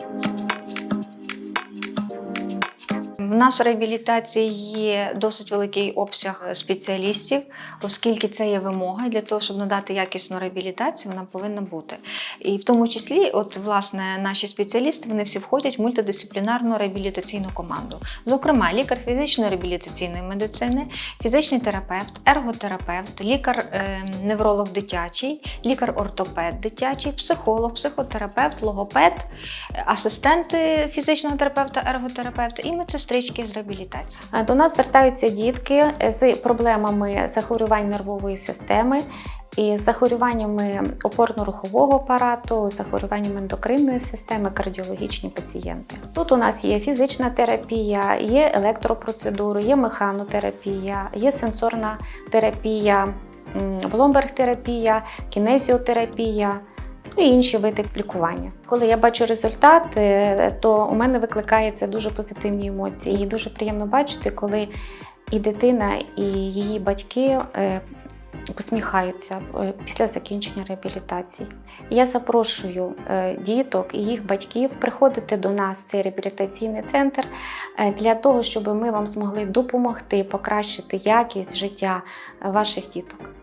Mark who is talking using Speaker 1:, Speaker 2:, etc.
Speaker 1: Thank you. В нашій реабілітації є досить великий обсяг спеціалістів, оскільки це є вимога для того, щоб надати якісну реабілітацію, вона повинна бути. І в тому числі, от власне, наші спеціалісти вони всі входять в мультидисциплінарну реабілітаційну команду. Зокрема, лікар фізичної реабілітаційної медицини, фізичний терапевт, ерготерапевт, лікар-невролог дитячий, лікар-ортопед дитячий, психолог, психотерапевт, логопед, асистенти фізичного терапевта, ерготерапевта і медсестрички з реабілітації.
Speaker 2: Е, До нас звертаються дітки з проблемами захворювань нервової системи і захворюваннями опорно-рухового апарату, захворюваннями ендокринної системи, кардіологічні пацієнти. Тут у нас є фізична терапія, є електропроцедури, є механотерапія, є сенсорна терапія, бломберг-терапія, кінезіотерапія. І інші види лікування. Коли я бачу результат, е, то у мене викликає це дуже позитивні емоції. І дуже приємно бачити, коли і дитина, і її батьки е, посміхаються е, після закінчення реабілітації. Я запрошую діток і їх батьків приходити до нас в цей реабілітаційний центр для того, щоб ми вам змогли допомогти покращити якість життя ваших діток.